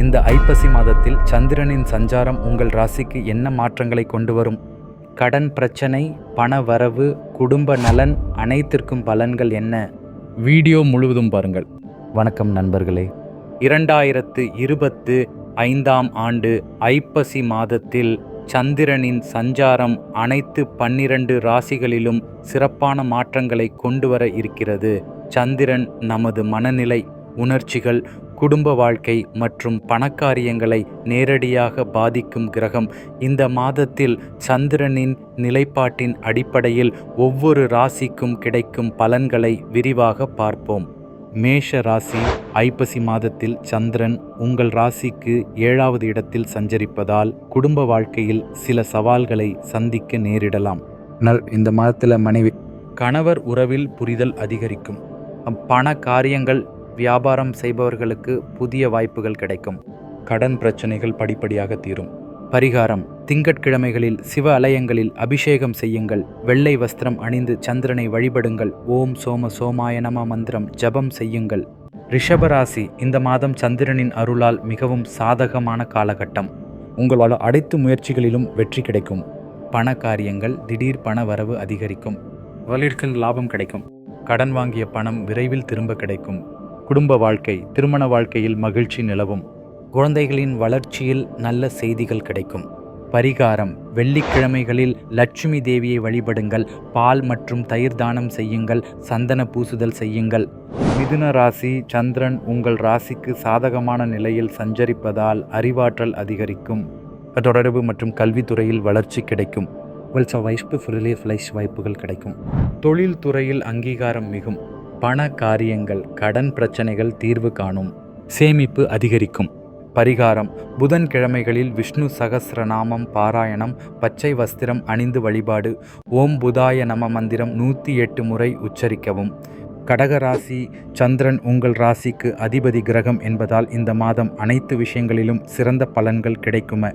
இந்த ஐப்பசி மாதத்தில் சந்திரனின் சஞ்சாரம் உங்கள் ராசிக்கு என்ன மாற்றங்களை கொண்டு வரும்? கடன் பிரச்சனை பண வரவு குடும்ப நலன் அனைத்திற்கும் பலன்கள் என்ன? வீடியோ முழுவதும் பாருங்கள். வணக்கம் நண்பர்களே. இரண்டாயிரத்து இருபத்து ஐந்தாம் ஆண்டு ஐப்பசி மாதத்தில் சந்திரனின் சஞ்சாரம் அனைத்து பன்னிரண்டு ராசிகளிலும் சிறப்பான மாற்றங்களை கொண்டு வர இருக்கிறது. சந்திரன் நமது மனநிலை உணர்ச்சிகள் குடும்ப வாழ்க்கை மற்றும் பணக்காரியங்களை நேரடியாக பாதிக்கும் கிரகம். இந்த மாதத்தில் சந்திரனின் நிலைப்பாட்டின் அடிப்படையில் ஒவ்வொரு ராசிக்கும் கிடைக்கும் பலன்களை விரிவாக பார்ப்போம். மேஷ ராசி ஐப்பசி மாதத்தில் சந்திரன் உங்கள் ராசிக்கு ஏழாவது இடத்தில் சஞ்சரிப்பதால் குடும்ப வாழ்க்கையில் சில சவால்களை சந்திக்க நேரிடலாம். இந்த மாதத்தில் மனைவி. கணவர் உறவில் புரிதல் அதிகரிக்கும். பண காரியங்கள் வியாபாரம் செய்பவர்களுக்கு புதிய வாய்ப்புகள் கிடைக்கும். கடன் பிரச்சனைகள் படிப்படியாக தீரும். பரிகாரம் திங்கட்கிழமைகளில் சிவ அலயங்களில் அபிஷேகம் செய்யுங்கள். வெள்ளை வஸ்திரம் அணிந்து சந்திரனை வழிபடுங்கள். ஓம் சோம சோமாய நம மந்திரம் ஜபம் செய்யுங்கள். ரிஷபராசி இந்த மாதம் சந்திரனின் அருளால் மிகவும் சாதகமான காலகட்டம். உங்களால் அனைத்து முயற்சிகளிலும் வெற்றி கிடைக்கும். பண காரியங்கள் திடீர் பண வரவு அதிகரிக்கும். வலிற்கின் லாபம் கிடைக்கும். கடன் வாங்கிய பணம் விரைவில் திரும்ப கிடைக்கும். குடும்ப வாழ்க்கை திருமண வாழ்க்கையில் மகிழ்ச்சி நிலவும். குழந்தைகளின் வளர்ச்சியில் நல்ல செய்திகள் கிடைக்கும். பரிகாரம் வெள்ளிக்கிழமைகளில் லட்சுமி தேவியை வழிபடுங்கள் பால் மற்றும் தயிர் தானம் செய்யுங்கள் சந்தன பூசுதல் செய்யுங்கள். மிதுன ராசி சந்திரன் உங்கள் ராசிக்கு சாதகமான நிலையில் சஞ்சரிப்பதால் அறிவாற்றல் அதிகரிக்கும். தொடர்பு மற்றும் கல்வித்துறையில் வளர்ச்சி கிடைக்கும். வல்ச வாய்ப்பு ஃபுல்லே ஃப்ளைஷ் வாய்ப்புகள் கிடைக்கும். தொழில் துறையில் அங்கீகாரம் மிகும். பண காரியங்கள் கடன் பிரச்சனைகள் தீர்வு காணும். சேமிப்பு அதிகரிக்கும். பரிகாரம். புதன்கிழமைகளில் விஷ்ணு சகசிரநாமம் பாராயணம் பச்சை வஸ்திரம் அணிந்து வழிபாடு. ஓம் புதாய நம மந்திரம் நூற்றி எட்டு முறை உச்சரிக்கவும். கடகராசி. சந்திரன் உங்கள் ராசிக்கு அதிபதி கிரகம் என்பதால் இந்த மாதம் அனைத்து விஷயங்களிலும் சிறந்த பலன்கள் கிடைக்கும.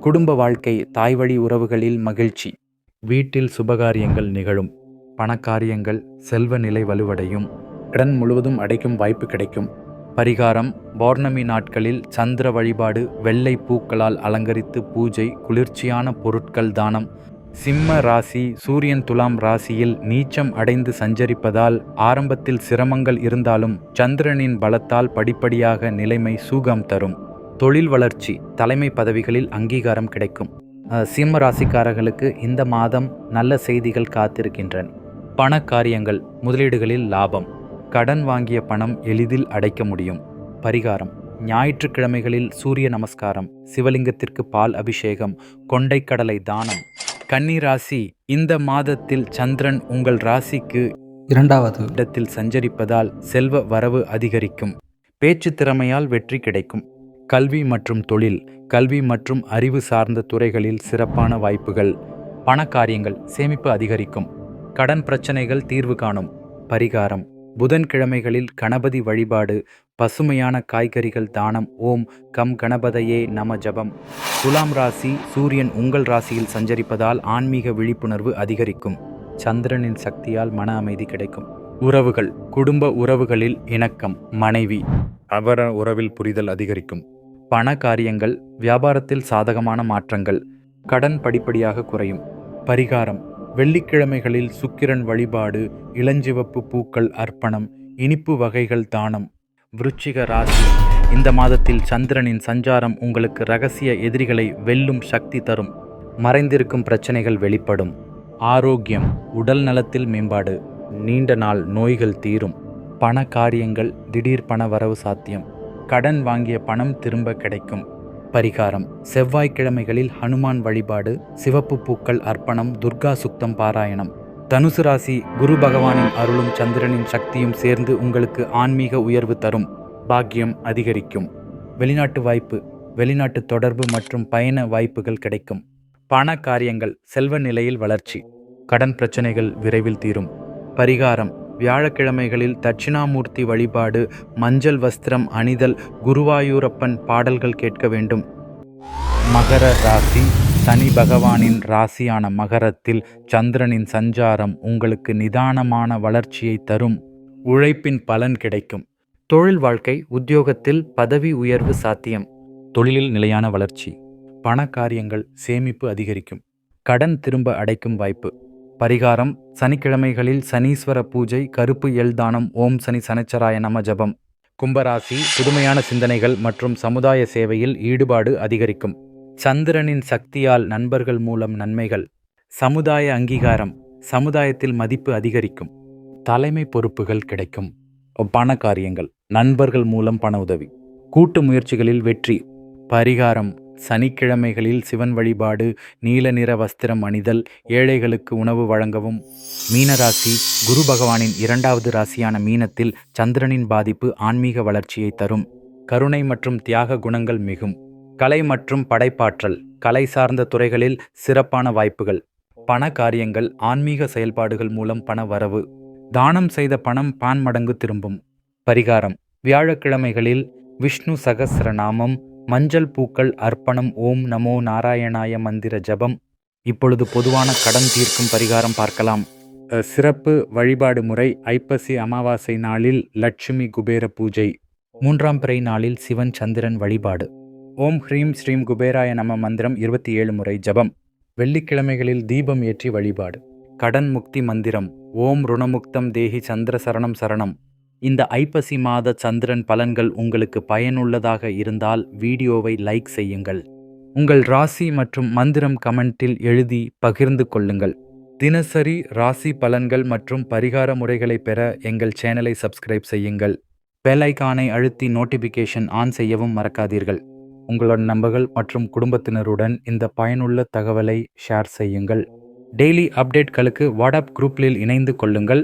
குடும்ப வாழ்க்கை தாய்வழி உறவுகளில் மகிழ்ச்சி. வீட்டில் சுபகாரியங்கள் நிகழும். பணக்காரியங்கள் செல்வ நிலை வலுவடையும். கடன் முழுவதும் அடைக்கும் வாய்ப்பு கிடைக்கும். பரிகாரம் பௌர்ணமி நாட்களில் சந்திர வழிபாடு வெள்ளை பூக்களால் அலங்கரித்து பூஜை குளிர்ச்சியான பொருட்கள் தானம். சிம்ம ராசி சூரியன் துலாம் ராசியில் நீச்சம் அடைந்து சஞ்சரிப்பதால் ஆரம்பத்தில் சிரமங்கள் இருந்தாலும் சந்திரனின் பலத்தால் படிப்படியாக நிலைமை சூகம் தரும். தொழில் வளர்ச்சி தலைமை பதவிகளில் அங்கீகாரம் கிடைக்கும். சிம்ம ராசிக்காரர்களுக்கு இந்த மாதம் நல்ல செய்திகள் காத்திருக்கின்றன. பண காரியங்கள் முதலீடுகளில் லாபம் கடன் வாங்கிய பணம் எளிதில் அடைக்க முடியும். பரிகாரம் ஞாயிற்றுக்கிழமைகளில் சூரிய நமஸ்காரம் சிவலிங்கத்திற்கு பால் அபிஷேகம் கொண்டைக்கடலை தானம். கன்னி ராசி இந்த மாதத்தில் சந்திரன் உங்கள் ராசிக்கு இரண்டாவது. இடத்தில் சஞ்சரிப்பதால் செல்வ வரவு அதிகரிக்கும். பேச்சு திறமையால் வெற்றி கிடைக்கும். கல்வி மற்றும் தொழில் கல்வி மற்றும் அறிவு சார்ந்த துறைகளில் சிறப்பான வாய்ப்புகள். பண காரியங்கள் சேமிப்பு அதிகரிக்கும். கடன் பிரச்சனைகள் தீர்வு காணும். பரிகாரம். புதன்கிழமைகளில் கணபதி வழிபாடு. பசுமையான காய்கறிகள் தானம். ஓம் கம் கணபதையே நம ஜபம். துலாம் ராசி சூரியன் உங்கள் ராசியில் சஞ்சரிப்பதால் ஆன்மீக விழிப்புணர்வு அதிகரிக்கும். சந்திரனின் சக்தியால் மன அமைதி கிடைக்கும். உறவுகள். குடும்ப உறவுகளில் இணக்கம். மனைவி. அவர உறவில் புரிதல் அதிகரிக்கும். பண காரியங்கள். வியாபாரத்தில் சாதகமான மாற்றங்கள். கடன் படிப்படியாக குறையும். பரிகாரம். வெள்ளிக்கிழமைகளில் சுக்கிரன் வழிபாடு இளஞ்சிவப்பு பூக்கள் அர்ப்பணம் இனிப்பு வகைகள் தானம். விருச்சிக ராசி இந்த மாதத்தில் சந்திரனின் சஞ்சாரம் உங்களுக்கு ரகசிய எதிரிகளை வெல்லும் சக்தி தரும். மறைந்திருக்கும் பிரச்சனைகள் வெளிப்படும். ஆரோக்கியம் உடல் நலத்தில் மேம்பாடு நீண்ட நாள் நோய்கள் தீரும். பண காரியங்கள் திடீர் பண வரவு சாத்தியம். கடன் வாங்கிய பணம் திரும்ப கிடைக்கும். பரிகாரம். செவ்வாய்க்கிழமைகளில் ஹனுமான் வழிபாடு சிவப்பு பூக்கள் அர்ப்பணம் துர்கா சுத்தம் பாராயணம். தனுசு ராசி குரு பகவானின் அருளும் சந்திரனின் சக்தியும் சேர்ந்து உங்களுக்கு ஆன்மீக உயர்வு தரும். பாக்கியம் அதிகரிக்கும். வெளிநாட்டு வாய்ப்பு வெளிநாட்டு தொடர்பு மற்றும் பயண வாய்ப்புகள் கிடைக்கும். பண காரியங்கள் செல்வ நிலையில் வளர்ச்சி. கடன் பிரச்சனைகள் விரைவில் தீரும். பரிகாரம் வியாழக்கிழமைகளில் தட்சிணாமூர்த்தி வழிபாடு மஞ்சள் வஸ்திரம் அணிதல் குருவாயூரப்பன் பாடல்கள் கேட்க வேண்டும். மகர ராசி சனி பகவானின் ராசியான மகரத்தில் சந்திரனின் சஞ்சாரம் உங்களுக்கு நிதானமான வளர்ச்சியை தரும். உழைப்பின் பலன் கிடைக்கும். தொழில் வாழ்க்கை உத்தியோகத்தில் பதவி உயர்வு சாத்தியம். தொழிலில் நிலையான வளர்ச்சி. பண காரியங்கள் சேமிப்பு அதிகரிக்கும். கடன் திரும்ப அடைக்கும் வாய்ப்பு. பரிகாரம் சனிக்கிழமைகளில் சனீஸ்வர பூஜை கருப்பு எல் தானம் ஓம் சனி சனச்சராய நம ஜபம். கும்பராசி புதுமையான சிந்தனைகள் மற்றும் சமுதாய சேவையில் ஈடுபாடு அதிகரிக்கும். சந்திரனின் சக்தியால் நண்பர்கள் மூலம் நன்மைகள். சமுதாய அங்கீகாரம் சமுதாயத்தில் மதிப்பு அதிகரிக்கும். தலைமை பொறுப்புகள் கிடைக்கும். பண காரியங்கள் நண்பர்கள் மூலம் பண உதவி. கூட்டு முயற்சிகளில் வெற்றி. பரிகாரம் சனிக்கிழமைகளில் சிவன் வழிபாடு நீல நிற வஸ்திரம் அணிதல் ஏழைகளுக்கு உணவு வழங்கவும். மீனராசி குரு பகவானின் இரண்டாவது ராசியான மீனத்தில் சந்திரனின் பாதிப்பு ஆன்மீக வளர்ச்சியை தரும். கருணை மற்றும் தியாக குணங்கள் மிகும். கலை மற்றும் படைப்பாற்றல் கலை சார்ந்த துறைகளில் சிறப்பான வாய்ப்புகள். பண காரியங்கள் ஆன்மீக செயல்பாடுகள் மூலம் பண வரவு. தானம் செய்த பணம் பான் மடங்கு திரும்பும். பரிகாரம் வியாழக்கிழமைகளில் விஷ்ணு சகஸ்ரநாமம் மஞ்சள் பூக்கள் அர்ப்பணம் ஓம் நமோ நாராயணாய மந்திர ஜபம். இப்பொழுது பொதுவான கடன் தீர்க்கும் பரிகாரம் பார்க்கலாம். சிறப்பு வழிபாடு முறை ஐப்பசி அமாவாசை நாளில் லட்சுமி குபேர பூஜை. மூன்றாம் பிறை நாளில் சிவன் சந்திரன் வழிபாடு. ஓம் ஹ்ரீம் ஸ்ரீம் குபேராய நம மந்திரம் இருபத்தி ஏழு முறை ஜபம். வெள்ளிக்கிழமைகளில் தீபம் ஏற்றி வழிபாடு. கடன் முக்தி மந்திரம். ஓம் ருணமுக்தம் தேஹி சந்திர சரணம் சரணம். இந்த ஐப்பசி மாத சந்திரன் பலன்கள் உங்களுக்கு பயனுள்ளதாக இருந்தால் வீடியோவை லைக் செய்யுங்கள். உங்கள் ராசி மற்றும் மந்திரம் கமெண்டில் எழுதி பகிர்ந்து கொள்ளுங்கள். தினசரி ராசி பலன்கள் மற்றும் பரிகார முறைகளை பெற எங்கள் சேனலை சப்ஸ்கிரைப் செய்யுங்கள். பெல் ஐக்கானை அழுத்தி நோட்டிபிகேஷன் ஆன் செய்யவும் மறக்காதீர்கள். உங்களோட நண்பர்கள் மற்றும் குடும்பத்தினருடன் இந்த பயனுள்ள தகவலை ஷேர் செய்யுங்கள். டெய்லி அப்டேட்களுக்கு வாட்ஸ்அப் குரூப்பில் இணைந்து கொள்ளுங்கள்.